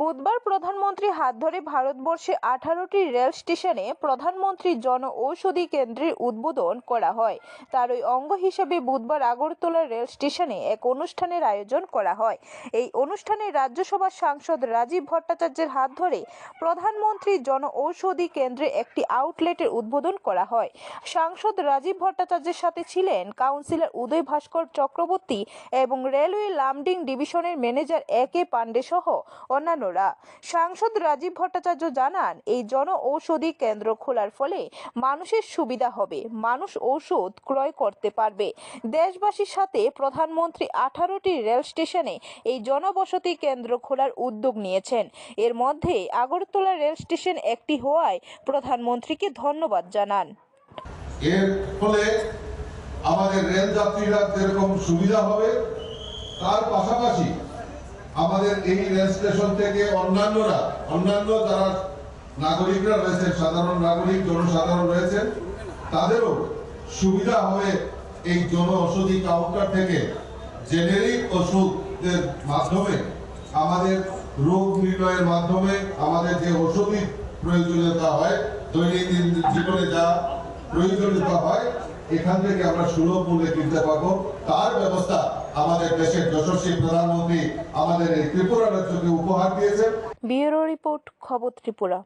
বুধবার প্রধানমন্ত্রী হাত ধরে ভারতবর্ষে আঠারোটি রেল স্টেশনে প্রধানমন্ত্রী জন ঔষধি কেন্দ্রের উদ্বোধন করা হয়। তারই অঙ্গ হিসেবে বুধবার আগরতলা রেল স্টেশনে এক অনুষ্ঠানের আয়োজন করা হয়। এই অনুষ্ঠানে রাজ্যসভার সাংসদ রাজীব ভট্টাচার্যের হাত ধরে প্রধানমন্ত্রী জন ঔষধি কেন্দ্রে একটি আউটলেটের উদ্বোধন করা হয়। সাংসদ রাজীব ভট্টাচার্যের সাথে ছিলেন কাউন্সিলর উদয় ভাস্কর চক্রবর্তী এবং রেলওয়ে লামডিং ডিভিশনের ম্যানেজার এ কে পান্ডে সহ অন্যান্যরা সাংসদ রাজীব ভট্টাচার্য জানান, এই জন ঔষধি কেন্দ্র খোলার ফলে মানুষের সুবিধা হবে, মানুষ ঔষধ ক্রয় করতে পারবে। দেশবাসীর সাথে প্রধানমন্ত্রী আঠারোটি রেল স্টেশনে এই জনবসতি কেন্দ্র খোলার উদ্যোগ নিয়েছেন। এর মধ্যে আগরতলা রেল স্টেশন একটি হওয়ায় প্রধানমন্ত্রীকে ধন্যবাদ জানান। এর ফলে আমাদের রেল যাত্রীরা যেরকম সুবিধা হবে, তার পাশাপাশি আমাদের এই রেল স্টেশন থেকে অন্যান্যরা, অন্যান্য যারা নাগরিকরা রয়েছেন, সাধারণ নাগরিক, জনসাধারণ রয়েছেন, তাদেরও সুবিধা হবে এই জন ঔষধি কাউন্টার থেকে জেনেরিক ওষুধের মাধ্যমে, আমাদের রোগ নির্ণয়ের মাধ্যমে, আমাদের যে ওষুধি প্রয়োজনীয়তা হয়, দৈনন্দিন জীবনে যা প্রয়োজনীয়তা হয়, এখান থেকে আমরা সুলভ মূল্যে কিনতে পারব। তার ব্যবস্থা আমাদের দেশের যশস্বী প্রধানমন্ত্রী আমাদের এই ত্রিপুরা রাজ্যকে উপহার দিয়েছেন। ব্যুরো রিপোর্ট খবর ত্রিপুরা।